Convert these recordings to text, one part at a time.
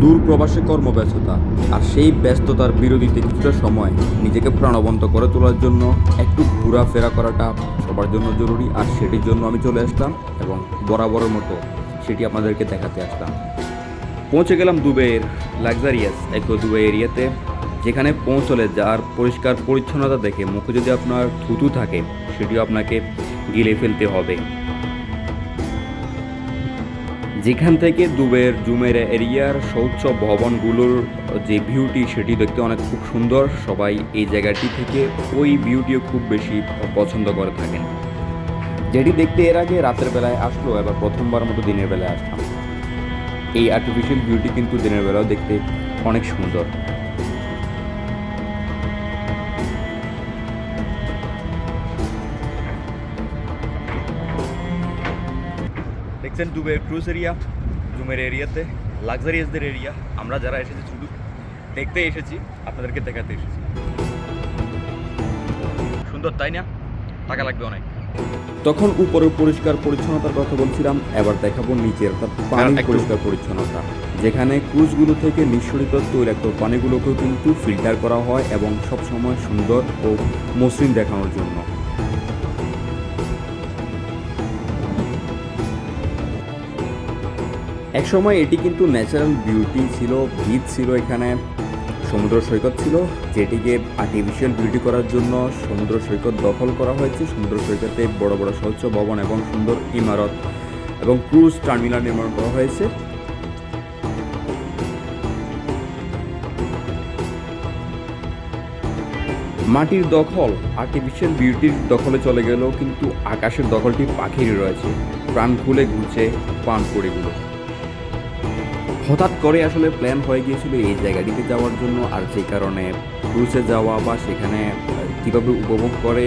দূর প্রবাসে কর্মব্যস্ততা, আর সেই ব্যস্ততার বিরোধীতে কিছুটা সময় নিজেকে প্রাণবন্ত করে তোলার জন্য, একটু ঘোরাফেরা করাটা সবার জন্য জরুরি, আর সেটির জন্য আমি চলে আসলাম এবং বরাবরের মতো সেটি আপনাদেরকে দেখাতে আসলাম। পৌঁছে গেলাম দুবাইয়ের লাক্সারিয়াস এক দুবাই এরিয়াতে, যেখানে পৌঁছলে যার পরিষ্কার পরিচ্ছন্নতা দেখে মুখে যদি আপনার থুতু থাকে, সেটিও আপনাকে গিলে ফেলতে হবে। যেখান থেকে দুবের, জুমের এরিয়ার শৌচ ভবনগুলোর যে ভিউটি সেটি দেখতে অনেক খুব সুন্দর। সবাই এই জায়গাটি থেকে ওই ভিউটিও খুব বেশি পছন্দ করে থাকেন। যেটি দেখতে এর আগে রাতের বেলায় আসলো, এবার প্রথমবার মতো দিনের বেলায় আসলাম। এই আর্টিফিশিয়াল ভিউটি কিন্তু দিনের বেলাও দেখতে অনেক সুন্দর। দেখছেন দুবে ক্রুজ এরিয়া জুমের এরিয়াতে লাক্সারিয়াসদের এরিয়া আমরা যারা এসেছি শুধু দেখতে এসেছি আপনাদেরকে দেখাতে এসেছি। সুন্দর তাই না? টাকা লাগবে অনেক। তখন উপরে পরিষ্কার পরিচ্ছন্নতার কথা বলছিলাম এবার দেখাবো নিচে অর্থাৎ পানি পরিষ্কার পরিচ্ছন্নতা। যেখানে ক্রুজগুলো থেকে নিঃসরিত তৈলাক্ত পানিগুলোকেও কিন্তু ফিল্টার করা হয় এবং সবসময় সুন্দর ও মসৃণ দেখানোর জন্য। একসময় এটি কিন্তু ন্যাচারাল বিউটি ছিল, ভিত ছিল এখানে, সমুদ্র সৈকত ছিল, যেটিকে আর্টিফিশিয়াল বিউটি করার জন্য সমুদ্র সৈকত দখল করা হয়েছে। সমুদ্র সৈকতে বড় বড় স্বচ্ছ ভবন এবং সুন্দর ইমারত এবং ক্রুজ টার্মিনাল নির্মাণ করা হয়েছে। মাটির দখল আর্টিফিশিয়াল বিউটির দখলে চলে গেলেও কিন্তু আকাশের দখলটি পাখিরই রয়েছে। প্রাণ খুলে ঘুরছে পান পানপুরিগুলো হঠাৎ করে আসলে প্ল্যান হয়ে গিয়েছিল এই জায়গাটিতে যাওয়ার জন্য, আর সেই কারণে ক্রুজে যাওয়া বা সেখানে কীভাবে উপভোগ করে,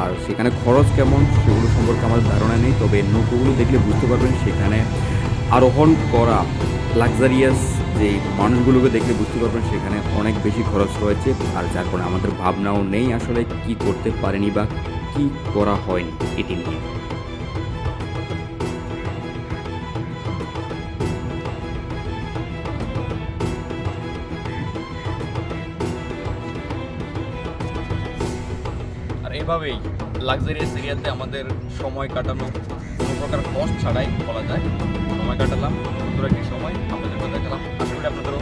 আর সেখানে খরচ কেমন সেগুলো সম্পর্কে আমার ধারণা নেই। তবে নৌকোগুলো দেখলে বুঝতে পারবেন সেখানে আরোহণ করা লাক্সারিয়াস যে মানুষগুলোকে দেখলে বুঝতে পারবেন সেখানে অনেক বেশি খরচ রয়েছে আর যার কারণে আমাদের ভাবনাও নেই আসলে কি করতে পারেনি বা কি করা হয়নি এটি নিয়ে। আর এভাবেই লাক্সারিয়াস এরিয়াতে আমাদের সময় কাটানো কোনো প্রকার কষ্ট ছাড়াই বলা যায়। সময় কাটালাম, সুন্দর একটি সময় আপনাদেরকে দেখালাম। আশা করি আপনাদেরও